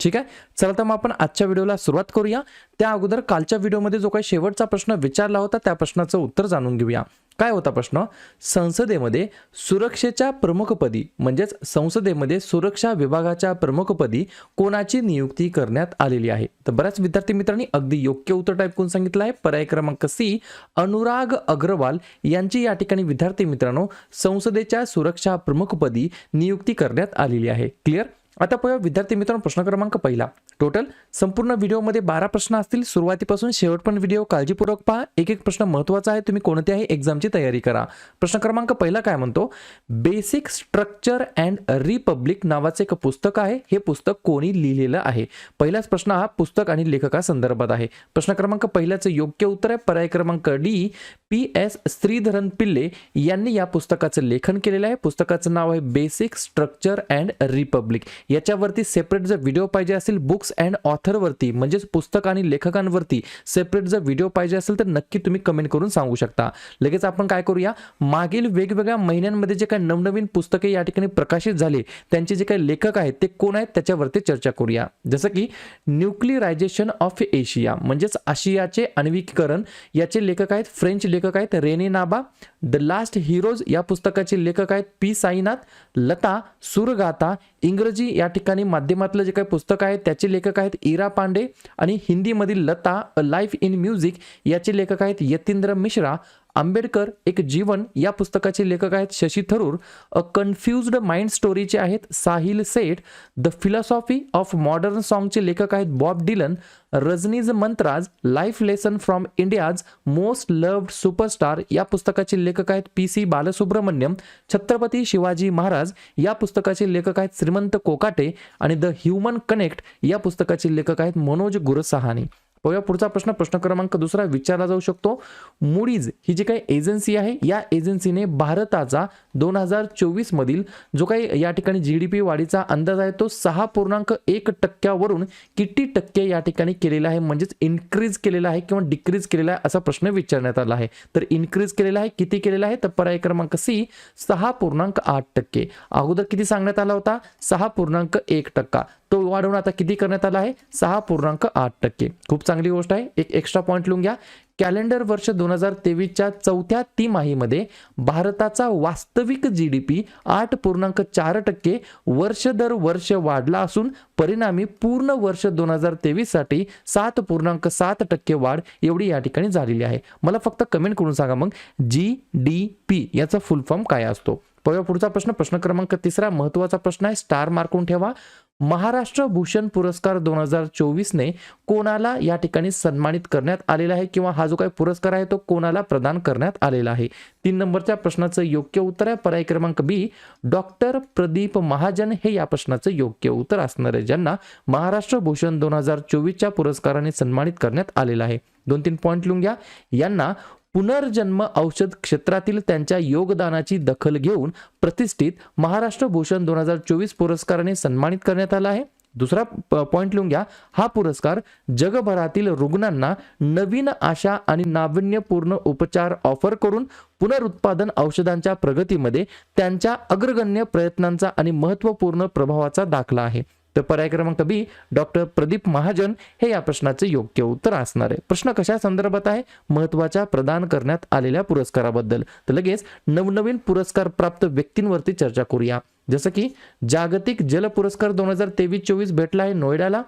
ठीक आहे? चला तर मग आपण आजच्या व्हिडिओला सुरुवात करूया. त्या अगोदर कालच्या व्हिडिओमध्ये जो काही शेवटचा प्रश्न विचारला होता त्या प्रश्नाचं उत्तर जाणून घेऊया. काय होता प्रश्न? संसदेमध्ये सुरक्षेच्या प्रमुखपदी म्हणजेच संसदेमध्ये सुरक्षा विभागाच्या प्रमुखपदी कोणाची नियुक्ती करण्यात आलेली आहे? तर बऱ्याच विद्यार्थी मित्रांनी अगदी योग्य उत्तर टाईप करून सांगितलं आहे. पर्याय क्रमांक सी अनुराग अग्रवाल यांची या ठिकाणी विद्यार्थी मित्रांनो संसदेच्या सुरक्षा प्रमुखपदी नियुक्ती करण्यात आलेली आहे. क्लिअर आता पाहूया विद्यार्थी मित्रांनो प्रश्न क्रमांक पहिला. टोटल संपूर्ण व्हिडिओमध्ये बारा प्रश्न असतील. सुरुवातीपासून शेवट पण व्हिडिओ काळजीपूर्वक पहा. एक एक प्रश्न महत्त्वाचा आहे. तुम्ही कोणत्याही एक्झामची तयारी करा. प्रश्न क्रमांक पहिला काय म्हणतो? बेसिक स्ट्रक्चर अँड रिपब्लिक नावाचं एक पुस्तक आहे. हे पुस्तक कोणी लिहिलेलं आहे? पहिलाच प्रश्न हा पुस्तक आणि लेखकासंदर्भात आहे. प्रश्न क्रमांक पहिल्याचं योग्य उत्तर आहे. पर्याय क्रमांक डी पी एस श्रीधरन पिल्ले यांनी या पुस्तकाचं लेखन केलेलं आहे. पुस्तकाचं नाव आहे बेसिक स्ट्रक्चर अँड रिपब्लिक याच्यावरती सेपरेट जर व्हिडिओ पाहिजे असेल बुक्स अँड ऑथरवरती म्हणजेच पुस्तक आणि लेखकांवरती सेपरेट जर व्हिडिओ पाहिजे असेल तर नक्की तुम्ही कमेंट करून सांगू शकता. लगेच आपण काय करूया मागील वेगवेगळ्या महिन्यांमध्ये जे काही नवनवीन पुस्तके या ठिकाणी प्रकाशित झाले त्यांचे जे काही लेखक आहेत ते कोण आहेत त्याच्यावरती चर्चा करूया. जसं की न्यूक्लिरायझेशन ऑफ एशिया म्हणजेच आशियाचे अण्विकीकरण याचे लेखक आहेत फ्रेंच लेखक आहेत Renee Naba the last heroes या पुस्तकाचे लेखक आहेत पी साईनाथ लता सुरगाथा इंग्रजी या ठिकाणी माध्यमातलं जे काही पुस्तक आहे त्याचे लेखक आहेत इरा पांडे आणि हिंदीमधील Lata a life in music याचे लेखक आहेत यतींद्र मिश्रा आंबेडकर एक जीवन या पुस्तकाचे लेखक आहेत. Shashi Tharoor a confused mind स्टोरीचे आहेत. Sahil Seth the philosophy of modern सॉंगचे लेखक आहेत. Bob Dylan Rajini's mantras life lesson from India's most loved superstar या पुस्तकाचे लेखक आहेत. पी सी बालसुब्रमण्यम छत्रपती शिवाजी महाराज या पुस्तकाचे लेखक आहेत. श्रीमंत कोकाटे आणि द ह्युमन कनेक्ट या पुस्तकाचे लेखक आहेत. मनोज गुरसहानी. पाहूया. पुढचा प्रश्न प्रश्न क्रमांक दुसरा विचारला जाऊ शकतो. मुडीज ही जी काही एजन्सी आहे या एजन्सीने भारताचा दोन हजार चोवीस मधील जो काही या ठिकाणी जी डी पी वाढीचा अंदाज आहे तो सहा पूर्णांक एक टक्क्यावरून किती टक्के या ठिकाणी केलेला आहे? म्हणजेच इन्क्रीज केलेला आहे किंवा डिक्रीज केलेला आहे असा प्रश्न विचारण्यात आला आहे. तर इन्क्रीज केलेला आहे किती केलेला आहे? तर पर्याय क्रमांक सी सहा पूर्णांक आठ टक्के. अगोदर किती सांगण्यात आला होता? सहा पूर्णांक एक टक्का. तो वाढवून आता किती करण्यात आला आहे? सहा पूर्णांक आठ टक्के. खूप चांगली गोष्ट आहे. एक एक्स्ट्रा पॉईंट लिहून घ्या. कॅलेंडर वर्ष दोन हजार तेवीसच्या चौथ्या तिमाहीमध्ये भारताचा वास्तविक जी डी पी आठ पूर्णांक चार टक्के वर्ष दर वर्ष वाढला असून परिणामी पूर्ण वर्ष दोन हजार तेवीससाठी सात पूर्णांक सात टक्के वाढ एवढी या ठिकाणी झालेली आहे. मला फक्त कमेंट करून सांगा मग जी डी पी याचा फुल फॉर्म काय असतो? पुढचा प्रश्न प्रश्न क्रमांक तिसरा महत्त्वाचा प्रश्न आहे. स्टार मार्कून ठेवा. महाराष्ट्र भूषण पुरस्कार दोन हजार चोवीसने कोणाला या ठिकाणी सन्मानित करण्यात आलेला आहे? किंवा हा जो काही पुरस्कार आहे तो कोणाला प्रदान करण्यात आलेला आहे? तीन नंबरच्या प्रश्नाचं योग्य उत्तर आहे. पर्याय क्रमांक बी डॉक्टर प्रदीप महाजन हे या प्रश्नाचं योग्य उत्तर असणार आहे ज्यांना महाराष्ट्र भूषण दोन हजार चोवीसच्या पुरस्काराने सन्मानित करण्यात आलेला आहे. दोन तीन पॉईंट लिहून घ्या. यांना पुनर्जन्म औषध क्षेत्रातील त्यांच्या योगदानाची दखल घेऊन प्रतिष्ठित महाराष्ट्र भूषण दोन हजार चोवीस पुरस्काराने सन्मानित करण्यात आला आहे. दुसरा पॉईंट लिहून घ्या. हा पुरस्कार जगभरातील रुग्णांना नवीन आशा आणि नाविन्यपूर्ण उपचार ऑफर करून पुनरुत्पादन औषधांच्या प्रगतीमध्ये त्यांच्या अग्रगण्य प्रयत्नांचा आणि महत्त्वपूर्ण प्रभावाचा दाखला आहे. तर पर्याय क्रमांक बी डॉक्टर प्रदीप महाजन हे या प्रश्नाचे योग्य उत्तर असणार आहे. प्रश्न कशा संदर्भात आहे? महत्त्वाच्या प्रदान करण्यात आलेल्या पुरस्काराबद्दल. तर लगेच नवनवीन पुरस्कार प्राप्त व्यक्तींवरती चर्चा करूया. जसं की जागतिक जल पुरस्कार दोन हजार तेवीस चोवीस भेटला आहे नोएडाला.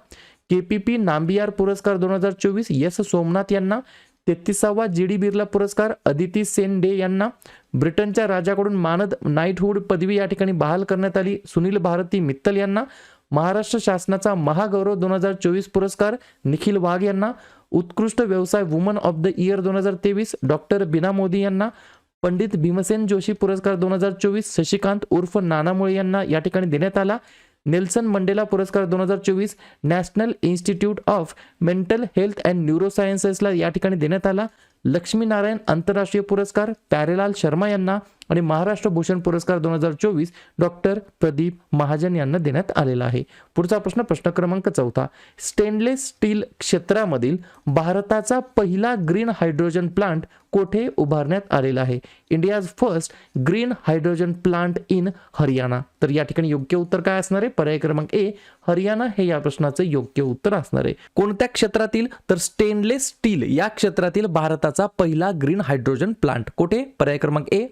केपीपी नांबियार पुरस्कार दोन हजार चोवीस यस सोमनाथ यांना. तेहतीसावा जी डी बिर्ला पुरस्कार अदिती सेन डे यांना. ब्रिटनच्या राजाकडून मानद नाईटहूड पदवी या ठिकाणी बहाल करण्यात आली. सुनील भारती मित्तल यांना. महाराष्ट्र शासनाचा महागौरव दोन हजार चोवीस पुरस्कार निखिल वाघ यांना. उत्कृष्ट व्यवसाय वुमन ऑफ द इयर दोन हजार तेवीस डॉक्टर बिना मोदी यांना. पंडित भीमसेन जोशी पुरस्कार दोन हजार चोवीस शशिकांत उर्फ नानामुळे यांना या ठिकाणी देण्यात आला. नेल्सन मंडेला पुरस्कार दोन हजार चोवीस national institute of mental health and न्यूरोसायन्सेसला या ठिकाणी देण्यात आला. लक्ष्मीनारायण आंतरराष्ट्रीय पुरस्कार प्यारेलाल शर्मा यांना. आणि महाराष्ट्र भूषण पुरस्कार दोन हजार चोवीस डॉक्टर प्रदीप महाजन यांना देण्यात आलेला आहे. पुढचा प्रश्न प्रश्न क्रमांक चौथा. स्टेनलेस स्टील क्षेत्रामधील भारताचा पहिला ग्रीन हायड्रोजन प्लांट कोठे उभारण्यात आलेला आहे? India's first green hydrogen plant in Haryana. तर या ठिकाणी योग्य उत्तर काय असणार आहे? पर्याय क्रमांक ए हरियाणा हे या प्रश्नाचं योग्य उत्तर असणार आहे. कोणत्या क्षेत्रातील? तर स्टेनलेस स्टील या क्षेत्रातील भारताचा पहिला ग्रीन हायड्रोजन प्लांट कोठे? पर्याय क्रमांक ए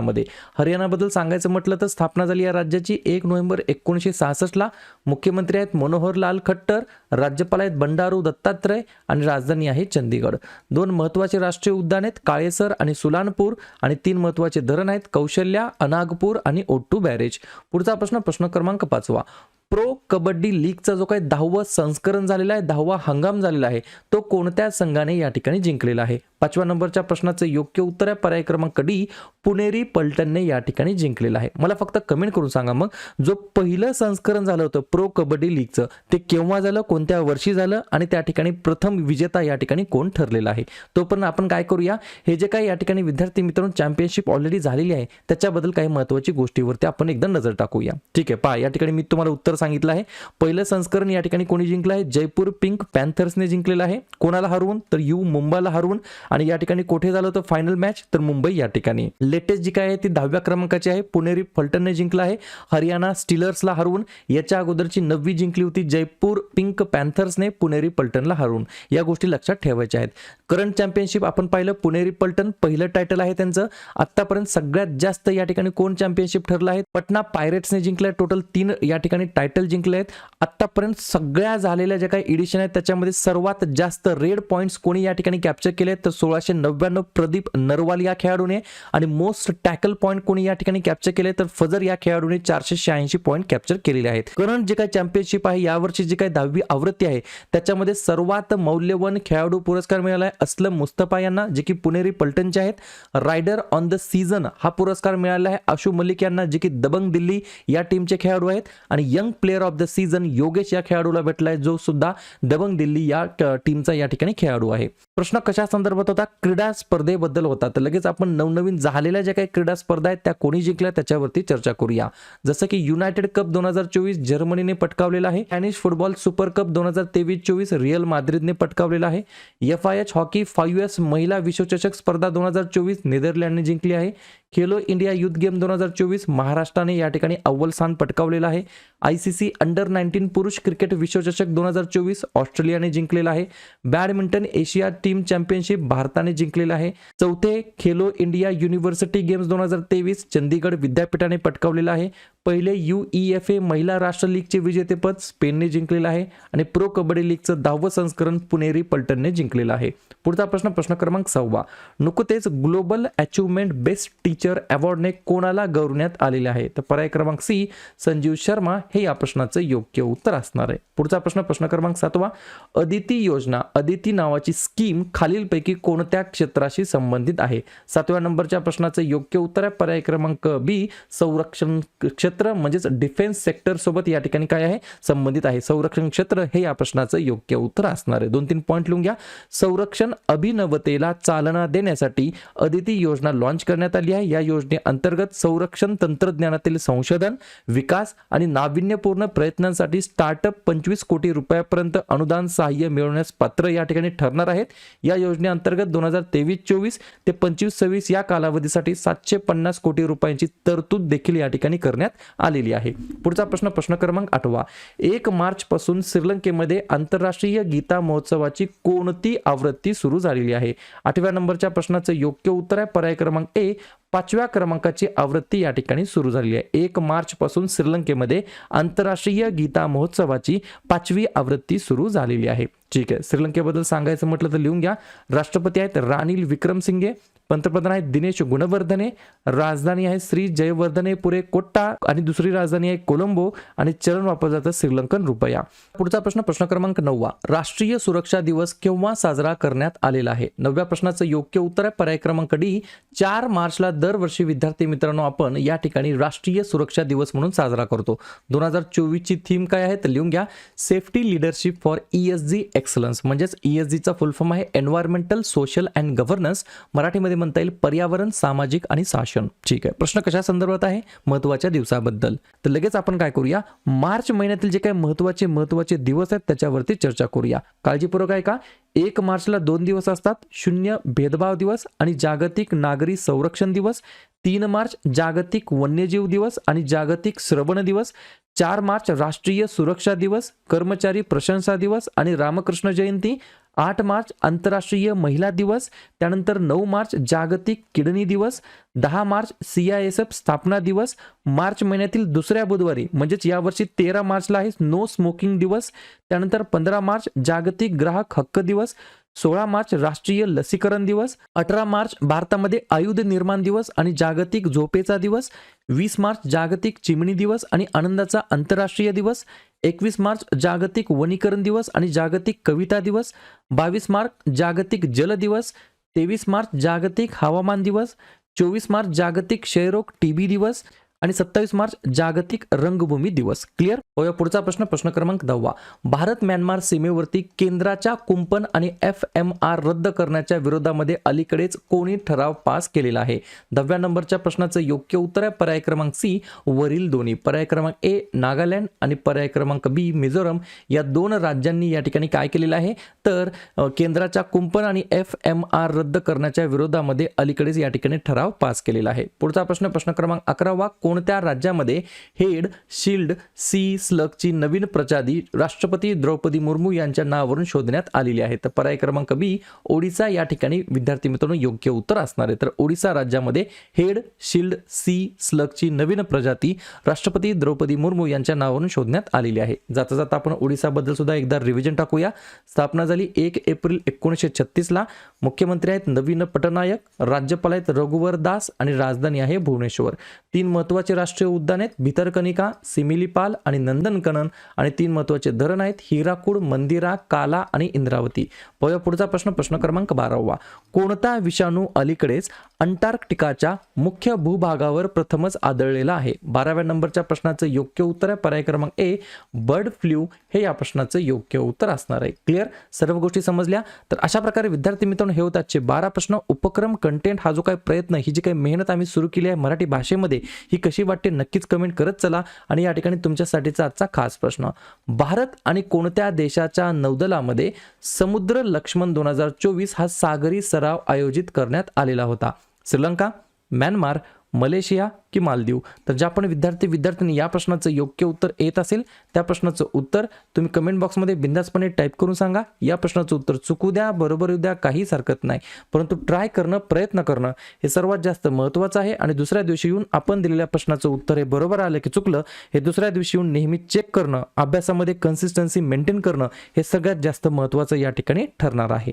हरियाणामध्ये हरियाणाबद्दल सांगायचं म्हटलं तर स्थापना झाली या राज्याची एक नोव्हेंबर एकोणीसशे सहासष्टला. मुख्यमंत्री आहेत मनोहर लाल खट्टर राज्यपाल आहेत बंडारू दत्तात्रय आणि राजधानी आहे चंदीगड दोन महत्त्वाचे राष्ट्रीय उद्यान आहेत काळेसर आणि सुलानपूर आणि तीन महत्त्वाचे धरण आहेत कौशल्या अनागपूर आणि ओट्टू बॅरेज. पुढचा प्रश्न प्रश्न क्रमांक पाचवा. प्रो कबड्डी लीगचा जो काही दहावं संस्करण झालेला आहे दहावा हंगाम झालेला आहे तो कोणत्या संघाने या ठिकाणी जिंकलेला आहे? पाचव्या नंबरच्या प्रश्नाचं योग्य उत्तर आहे पर्याय क्रमांक डी पुणेरी पलटणने या ठिकाणी जिंकलेला आहे. मला फक्त कमेंट करून सांगा मग जो पहिलं संस्करण झालं होतं प्रो कबड्डी लीगचं ते केव्हा झालं कोणत्या वर्षी झालं आणि त्या ठिकाणी प्रथम विजेता या ठिकाणी कोण ठरलेला आहे? तोपर्यंत आपण काय करूया हे जे काही या ठिकाणी विद्यार्थी मित्रांनो चॅम्पियनशिप ऑलरेडी झालेली आहे त्याच्याबद्दल काही महत्वाची गोष्टीवरती आपण एकदा नजर टाकूया. ठीक आहे पहा या ठिकाणी मी तुम्हाला उत्तर सांगितलं आहे. पहिलं संस्करण या ठिकाणी कोणी जिंकलं आहे? जयपूर पिंक पॅन्थर्सने जिंकलेलं आहे. कोणाला हरवून? तर यू मुंबईला हरवून. आणि या ठिकाणी कुठे झालं होतं? फायनल मॅच तर मुंबई या ठिकाणी. लेटेस्ट जी काय आहे ती दहाव्या क्रमांकाची आहे. पुणेरी फलटणने जिंकला आहे. हरियाणा स्टीलर्सला हरवून. याच्या अगोदरची नववी जिंकली होती जयपूर पिंक पॅन्थर्सने. पुणेरी पलटणला हरवून. या गोष्टी लक्षात ठेवायच्या आहेत. करंट चॅम्पियनशिप आपण पाहिलं. पुणेरी पलटण पहिलं टायटल आहे त्यांचं. आतापर्यंत सगळ्यात जास्त या ठिकाणी कोण चॅम्पियनशिप ठरलं आहे? पटना पायरेट्सने जिंकलं टोटल तीन या ठिकाणी टायटल जिंकले आहेत. आत्तापर्यंत सगळ्या झालेल्या ज्या काही एडिशन आहेत त्याच्यामध्ये सर्वात जास्त रेड पॉईंट्स कोणी या ठिकाणी कॅप्चर केले तर सोळाशे नव्याण्णव प्रदीप नरवाल या खेळाडूने आणि मोस्ट टॅकल पॉईंट कोणी या ठिकाणी कॅप्चर केले तर फजर या खेळाडूने चारशे शहाऐंशी पॉईंट कॅप्चर केलेले आहेत. करंट जे काही चॅम्पियनशिप आहे यावर्षी जी काही दहावी आवृत्ती आहे त्याच्यामध्ये सर्वात मौल्यवान खेळाडू पुरस्कार मिळाला आहे असलम मुस्तफा यांना जे की पुणेरी पलटणचे आहेत. रायडर ऑन द सीझन हा पुरस्कार मिळाला आहे. आशू मलिक यांना जे की दबंग दिल्ली या टीमचे खेळाडू आहेत. आणि young player of the season Yogesh या खेळाडूला भेटलाय जो सुद्धा दबंग दिल्ली या टीमचा या ठिकाणी खेळाडू आहे. प्रश्न कशा संदर्भात होता? क्रीडा स्पर्धेबद्दल होता. तर लगेच आपण नवनवीन झालेल्या ज्या काही क्रीडा स्पर्धा आहेत त्या कोणी जिंकल्या त्याच्यावरती चर्चा करूया. जसं की युनायटेड कप दोन हजार चोवीस जर्मनीने पटकावलेला आहे. स्पॅनिश फुटबॉल सुपर कप दोन हजार तेवीस चोवीस रिअल माद्रिदने पटकावलेला आहे. F I H hockey five S महिला विश्वचषक स्पर्धा दोन हजार चोवीस नेदरलँडने जिंकली आहे. खेलो इंडिया युथ गेम दोन हजार चोवीस महाराष्ट्राने या ठिकाणी अव्वल स्थान पटकावलेलं आहे. I C C under nineteen पुरुष क्रिकेट विश्वचषक दोन हजार चोवीस ऑस्ट्रेलियाने जिंकलेला आहे. बॅडमिंटन एशिया टीम चॅम्पियनशिप भारताने जिंकलेला आहे. चौथे खेलो इंडिया युनिव्हर्सिटी गेम्स दोन हजार तेवीस चंदीगड विद्यापीठाने पटकावलेला आहे. पहिले यू ई एफ ए महिला राष्ट्र लीगचे विजेतेपद स्पेनने जिंकलेलं आहे आणि प्रो कबड्डी लीगचं दहावं संस्करण पुणेरी पलटणने जिंकलेलं आहे. पुढचा प्रश्न प्रश्न क्रमांक सहावा. नुकतेच ग्लोबल अचिव्हमेंट बेस्ट टीचर अवॉर्डने कोणाला गौरवण्यात आलेले आहे? तर पर्याय क्रमांक सी संजीव शर्मा हे या प्रश्नाचं योग्य उत्तर असणार आहे. पुढचा प्रश्न प्रश्न क्रमांक सातवा. अदिती योजना अदिती नावाची स्कीम खालीलपैकी कोणत्या क्षेत्राशी संबंधित आहे? सातव्या नंबरच्या प्रश्नाचं योग्य उत्तर आहे. पर्याय क्रमांक बी संरक्षण क्षेत्र म्हणजेच डिफेन्स सेक्टरसोबत या ठिकाणी काय आहे? संबंधित आहे. संरक्षण क्षेत्र हे या प्रश्नाचं योग्य उत्तर असणार आहे. दोन तीन पॉईंट लिहून घ्या. संरक्षण अभिनवतेला चालना देण्यासाठी अदिती योजना लॉन्च करण्यात आली आहे. या योजनेअंतर्गत संरक्षण तंत्रज्ञानातील संशोधन विकास आणि नाविन्यपूर्ण प्रयत्नांसाठी स्टार्टअप पंचवीस कोटी रुपयापर्यंत अनुदान सहाय्य मिळवण्यास पात्र या ठिकाणी ठरणार आहेत. या योजनेअंतर्गत दोन हजार तेवीस चोवीस ते पंचवीस सव्वीस या कालावधीसाठी सातशे पन्नास कोटी रुपयांची तरतूद देखील या ठिकाणी करण्यात आलेली आहे. पुढचा प्रश्न प्रश्न क्रमांक आठवा. एक मार्च पासून श्रीलंकेमध्ये आंतरराष्ट्रीय गीता महोत्सवाची कोणती आवृत्ती सुरू झालेली आहे? आठव्या नंबरच्या प्रश्नाचं योग्य उत्तर आहे. पर्याय क्रमांक ए पाचव्या क्रमांकाची आवृत्ती या ठिकाणी सुरू झालेली आहे. एक मार्च पासून श्रीलंकेमध्ये आंतरराष्ट्रीय गीता महोत्सवाची पाचवी आवृत्ती सुरू झालेली आहे. ठीक आहे. श्रीलंकेबद्दल सांगायचं म्हटलं तर लिहून घ्या. राष्ट्रपती आहेत रानिल विक्रमसिंगे पंतप्रधान आहेत दिनेश गुणवर्धने राजधानी आहे श्री जयवर्धने पुरे कोट्टा आणि दुसरी राजधानी आहे कोलंबो आणि चलन वापरलं जातं श्रीलंकन रुपया. पुढचा प्रश्न प्रश्न क्रमांक नववा. राष्ट्रीय सुरक्षा दिवस केव्हा साजरा करण्यात आलेला आहे? नवव्या प्रश्नाचं योग्य उत्तर आहे. पर्याय क्रमांक डी चार मार्चला दरवर्षी विद्यार्थी मित्रांनो आपण या ठिकाणी राष्ट्रीय सुरक्षा दिवस म्हणून साजरा करतो. दोन हजार चोवीसची थीम काय आहे? तर लिहून घ्या. Safety leadership for E S G excellence म्हणजेच ई एस जीचा फुल फॉर्म आहे एन्व्हायरमेंटल सोशल अँड गव्हर्नन्स मराठीमध्ये म्हणता येईल पर्यावरण सामाजिक आणि शासन. ठीक आहे. प्रश्न कशा संदर्भात आहे? महत्त्वाच्या दिवसाबद्दल. तर लगेच आपण काय करूया? मार्च महिन्यातील जे काही महत्त्वाचे महत्त्वाचे दिवस आहेत त्याच्यावरती चर्चा करूया. काळजीपूर्वक आहे का एक मार्चला दोन दिवस असतात. शून्य भेदभाव दिवस आणि जागतिक नागरी संरक्षण दिवस. तीन मार्च जागतिक वन्यजीव दिवस आणि जागतिक श्रवण दिवस. चार मार्च राष्ट्रीय सुरक्षा दिवस कर्मचारी प्रशंसा दिवस आणि रामकृष्ण जयंती. आठ मार्च आंतरराष्ट्रीय महिला दिवस त्यानंतर नऊ मार्च जागतिक किडनी दिवस दहा March C I S F स्थापना दिवस मार्च महिन्यातील दुसऱ्या बुधवारी म्हणजेच यावर्षी तेरा मार्चला आहे नो स्मोकिंग दिवस त्यानंतर पंधरा मार्च जागतिक ग्राहक हक्क दिवस सोळा मार्च राष्ट्रीय लसीकरण दिवस अठरा मार्च भारतामध्ये आयुध निर्माण दिवस आणि जागतिक झोपेचा दिवस वीस मार्च जागतिक चिमणी दिवस आणि आनंदाचा आंतरराष्ट्रीय दिवस एकवीस मार्च जागतिक वनीकरण दिवस आणि जागतिक कविता दिवस बावीस मार्च जागतिक जल दिवस तेवीस मार्च जागतिक हवामान दिवस चोवीस मार्च जागतिक क्षयरोग टीबी दिवस आणि सत्तावीस मार्च जागतिक रंगभूमी दिवस. क्लिअर होया पुढचा प्रश्न प्रश्न क्रमांक दहावा. भारत म्यानमार सीमेवरती केंद्राच्या कुंपण आणि एफ एम आर रद्द करण्याच्या विरोधामध्ये अलीकडेच कोणी ठराव पास केलेला आहे? दहाव्या नंबरच्या प्रश्नाचं योग्य उत्तर आहे पर्याय क्रमांक सी वरील दोन्ही. पर्याय क्रमांक ए नागालँड आणि पर्याय क्रमांक बी मिझोरम. या दोन राज्यांनी या ठिकाणी काय केलेलं आहे? तर केंद्राच्या कुंपण आणि एफ एम आर रद्द करण्याच्या विरोधामध्ये अलीकडेच या ठिकाणी ठराव पास केलेला आहे. पुढचा प्रश्न प्रश्न क्रमांक अकरावा. कोणत्या राज्यामध्ये हेड शिल्ड सी स्लगची नवीन प्रजादी राष्ट्रपती द्रौपदी मुर्मू यांच्या नावावरून शोधण्यात आलेली आहे. तर पर्याय क्रमांक बी ओडिसा या ठिकाणी विद्यार्थी मित्रांनो योग्य उत्तर असणार आहे. तर ओडिसा राज्यामध्ये हेड शिल्ड सी स्लगची नवीन प्रजाती राष्ट्रपती द्रौपदी मुर्मू यांच्या नावावरून शोधण्यात आलेली आहे. जाता जाता आपण ओडिसाबद्दल सुद्धा एकदा रिव्हिजन टाकूया. स्थापना झाली एक एप्रिल एकोणीसशे छत्तीसला. मुख्यमंत्री आहेत नवीन पटनायक राज्यपाल आहेत रघुवर दास आणि राजधानी आहे भुवनेश्वर. तीन महत्त्वाचे राष्ट्रीय उद्यान आहेत. भितरकनिका सिमिलीपाल आणि नंदनकनन आणि तीन महत्त्वाचे धरण आहेत. हिराकूड मंदिरा काला आणि इंद्रावती. पाहूया पुढचा प्रश्न प्रश्न क्रमांक बारावा. कोणता विषाणू अलीकडेच अंटार्क्टिकाच्या मुख्य भूभागावर प्रथमच आदळलेला आहे? बाराव्या नंबरच्या प्रश्नाचं योग्य उत्तर आहे. पर्याय क्रमांक ए बर्ड फ्लू. हे या प्रश्नाचं योग्य उत्तर असणार आहे. क्लिअर? सर्व गोष्टी समजल्या? तर अशा प्रकारे विद्यार्थी मित्रांनो हे होतातचे बारा प्रश्न. उपक्रम कंटेंट हा जो काही प्रयत्न ही जी काही मेहनत आम्ही सुरू केली आहे मराठी भाषेमध्ये ही कशी वाटते नक्कीच कमेंट करत चला. आणि या ठिकाणी तुमच्यासाठीचा आजचा खास प्रश्न. भारत आणि कोणत्या देशाच्या नौदलामध्ये समुद्र लक्ष्मण दोन हजार चोवीस हा सागरी सराव आयोजित करण्यात आलेला होता. श्रीलंका म्यानमार मलेशिया की मालदीव? तर ज्या पण विद्यार्थी विद्यार्थ्यांनी या प्रश्नाचं योग्य उत्तर येत असेल त्या प्रश्नाचं उत्तर तुम्ही कमेंट बॉक्समध्ये बिंदासपणे टाईप करून सांगा. या प्रश्नाचं उत्तर चुकू द्या बरोबर येऊ द्या काहीच हरकत नाही. परंतु ट्राय करणं प्रयत्न करणं हे सर्वात जास्त महत्त्वाचं आहे. आणि दुसऱ्या दिवशी येऊन आपण दिलेल्या प्रश्नाचं उत्तर हे बरोबर आलं की चुकलं हे दुसऱ्या दिवशी येऊन नेहमी चेक करणं अभ्यासामध्ये कन्सिस्टन्सी मेंटेन करणं हे सगळ्यात जास्त महत्त्वाचं या ठिकाणी ठरणार आहे.